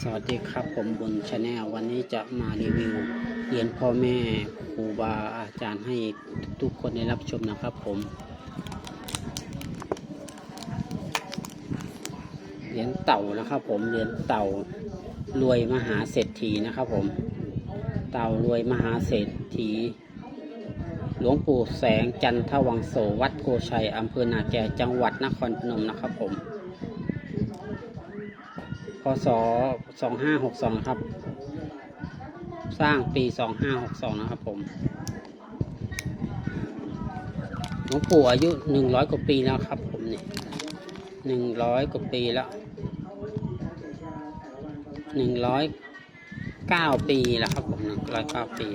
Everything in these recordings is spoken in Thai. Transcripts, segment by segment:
สวัสดีครับผมบนชาแนลวันนี้จะมารีวิวเหรียญพ่อแม่ครูบาอาจารย์ให้ทุกคนได้รับชมนะครับผมเหรียญเต่านะครับผมเหรียญเต่ารวยมหาเศรษฐีนะครับผม เต่ารวยมหาเศรษฐี หลวงปู่แสงจันทวังโสวัดโพชัยอำเภอนาแกจังหวัดนครพนมนะครับผม พศ2562นะครับ สร้างปี 2562 นะครับผมหลวงปู่อายุ 100 กว่าปีแล้วครับผมเนี่ย100กว่าปีแล้ว109ปีแล้วครับผม109ปี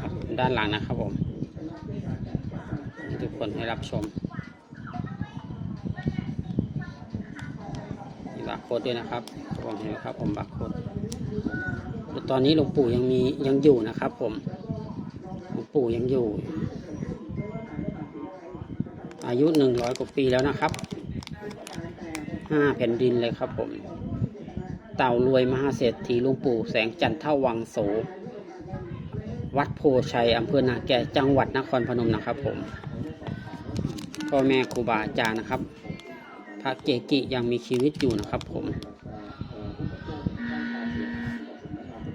ครับด้านหลังนะครับผมทุกคนให้รับชม บาร์โค้ดด้วยนะครับผมเห็นครับผมบาร์โค้ดตอนนี้หลวงปู่ยังมียังอยู่นะครับ ผมหลวงปู่ยังอยู่ อายุหนึ่งร้อยกว่าปีแล้วนะครับห้าแผ่นดินเลยครับผม เต่ารวยมหาเศรษฐีหลวงปู่แสงจันทวังโสวัดโพชัยอำเภอนาแกจังหวัดนครพนมนะครับ ผมพ่อแม่ครูบาอาจารย์นะครับ พระเกกิยังมีชีวิตอยู่นะครับผม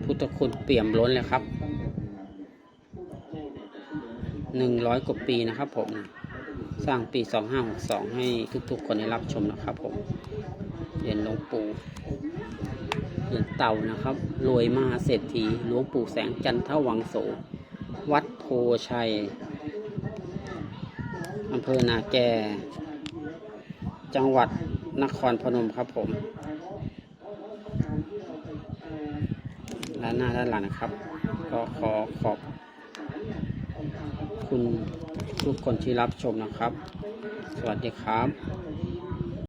พุทธคุณเปี่ยมล้นเลยครับหนึ่งร้อยกว่าปีนะครับผม สร้างปีสองห้าหกสองให้ทุกๆคนได้รับชมนะครับผมเหรียญหลวงปู่เหรียญเต่านะครับรวยมหาเศรษฐีหลวงปู่แสงจันทวังโส วัดโพชัยอำเภอนาแก จังหวัดนครพนมครับผมด้านหน้าด้านหลังนะครับ ก็ขอขอบคุณทุกคนที่รับชมนะครับ สวัสดีครับ